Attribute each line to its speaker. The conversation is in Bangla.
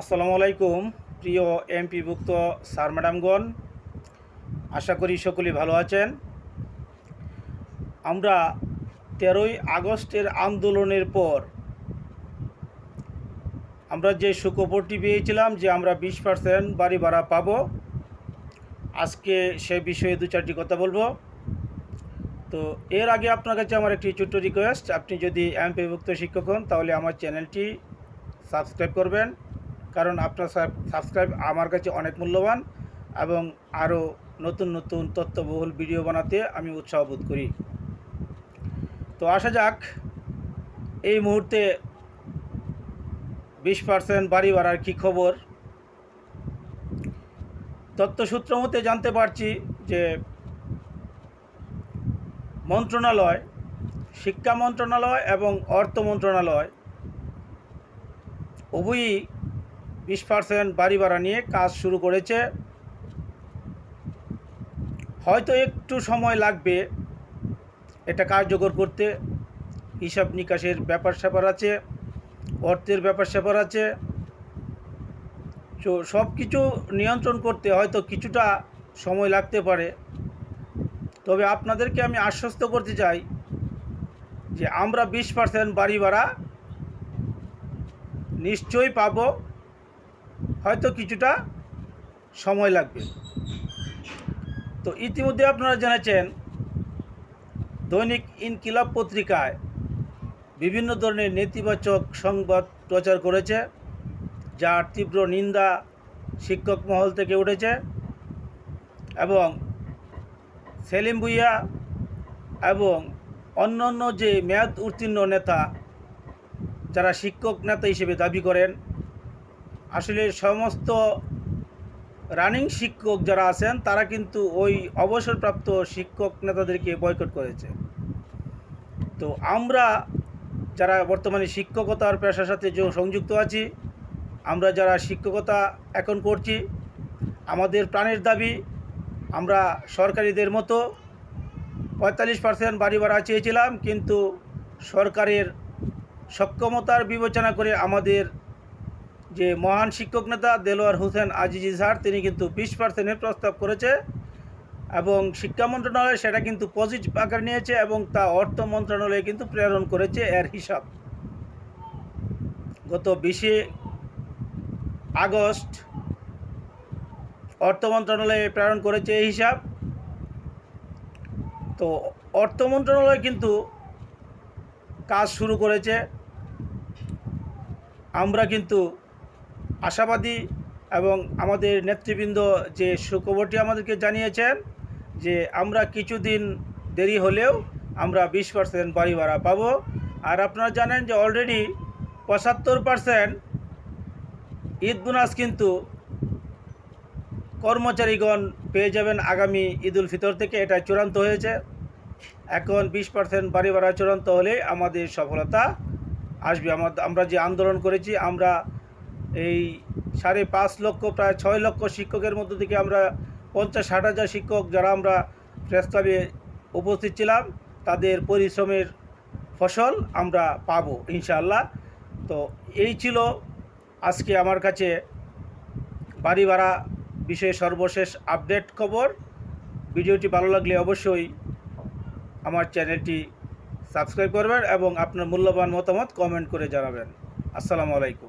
Speaker 1: আসসালামু আলাইকুম, প্রিয় এমপিভুক্ত স্যার ম্যাডামগণ। আশা করি সকলেই ভালো আছেন। আমরা তেরোই আগস্টের আন্দোলনের পর আমরা যে সুখবরটি পেয়েছিলাম যে আমরা বিশ পার্সেন্ট বাড়ি ভাড়া পাবো, আজকে সে বিষয়ে দু চারটি কথা বলব। তো এর আগে আপনার কাছে আমার একটি ছোট্ট রিকোয়েস্ট আপনি যদি এমপিভুক্ত শিক্ষক হন, তাহলে আমার চ্যানেলটি সাবস্ক্রাইব করবেন। কারণ আপনার সাবস্ক্রাইব আমার কাছে অনেক মূল্যবান এবং আরও নতুন নতুন তথ্যবহুল ভিডিও বানাতে আমি উৎসাহ বোধ করি। তো আসা যাক, এই মুহূর্তে বিশ পার্সেন্ট বাড়ি বাড়ার কী খবর? তথ্যসূত্র মতে জানতে পারছি যে মন্ত্রণালয়, শিক্ষা মন্ত্রণালয় এবং অর্থ মন্ত্রণালয় উভয়ই বিশ পার্সেন্ট বাড়ি ভাড়া নিয়ে কাজ শুরু করেছে। হয়তো একটু সময় লাগবে এটা কার্যকর করতে। হিসাব নিকাশের ব্যাপার স্যাপার আছে, অর্থের ব্যাপার স্যাপার আছে। তো সব কিছু নিয়ন্ত্রণ করতে হয়তো কিছুটা সময় লাগতে পারে। তবে আপনাদেরকে আমি আশ্বস্ত করতে চাই যে আমরা বিশ পার্সেন্ট বাড়ি ভাড়া নিশ্চয়ই পাবো। হয়তো কিছুটা সময় লাগবে। তো ইতিমধ্যে আপনারা জেনেছেন, দৈনিক ইনকিলাব পত্রিকায় বিভিন্ন ধরনের নেতিবাচক সংবাদ প্রচার করেছে, যার তীব্র নিন্দা শিক্ষক মহল থেকে উঠেছে এবং সেলিম ভুইয়া এবং অন্যান্য যে মেয়াদ উত্তীর্ণ নেতা, যারা শিক্ষক নেতা হিসেবে দাবি করেন আসলে সমস্ত রানিং শিক্ষক যারা আছেন, তারা কিন্তু ওই অবসরপ্রাপ্ত শিক্ষক নেতাদেরকে বয়কট করেছে। তো আমরা যারা বর্তমানে শিক্ষকতার পেশার সাথে সংযুক্ত আছি, আমরা যারা শিক্ষকতা এখন করছি, আমাদের প্রাণের দাবি, আমরা সরকারিদের মতো পঁয়তাল্লিশ পার্সেন্ট বাড়ি ভাড়া চেয়েছিলাম, কিন্তু সরকারের সক্ষমতার বিবেচনা করে আমাদের যে মহান শিক্ষক নেতা দেলোয়ার হোসেন আজিজি স্যার, তিনি কিন্তু বিশ পার্সেন্টের প্রস্তাব করেছে এবং শিক্ষা মন্ত্রণালয় সেটা কিন্তু পজিটিভ আকার নিয়েছে এবং তা অর্থ মন্ত্রণালয়ে কিন্তু প্রেরণ করেছে এর হিসাব। গত বিশে আগস্ট অর্থ মন্ত্রণালয়ে প্রেরণ করেছে এই হিসাব। তো অর্থ মন্ত্রণালয় কিন্তু কাজ শুরু করেছে। আমরা কিন্তু আশাবাদী এবং আমাদের নেতৃবৃন্দ যে সুখবরটি আমাদেরকে জানিয়েছেন যে আমরা কিছুদিন দেরি হলেও আমরা বিশ পার্সেন্ট বাড়ি ভাড়া পাবো। আর আপনারা জানেন যে অলরেডি পঁচাত্তর পার্সেন্ট ঈদ বোনাস কিন্তু কর্মচারীগণ পেয়ে যাবেন আগামী ঈদ উল ফিতর থেকে এটা চূড়ান্ত হয়েছে। এখন বিশ পার্সেন্ট বাড়ি ভাড়া চূড়ান্ত হলে আমাদের সফলতা আসবে। আমরা যে আন্দোলন করেছি, আমরা এই সাড়ে পাঁচ লক্ষ, প্রায় ছয় লক্ষ শিক্ষকের মধ্য থেকে আমরা পঞ্চাশ, ষাট হাজার শিক্ষক যারা আমরা প্রেস ক্লাবে উপস্থিত ছিলাম, তাদের পরিশ্রমের ফসল আমরা পাব ইনশাআল্লাহ। তো এই ছিল আজকে আমার কাছে বাড়ি ভাড়া বিষয়ে সর্বশেষ আপডেট খবর। ভিডিওটি ভালো লাগলে অবশ্যই আমার চ্যানেলটি সাবস্ক্রাইব করবেন এবং আপনার মূল্যবান মতামত কমেন্ট করে জানাবেন। আসসালামু আলাইকুম।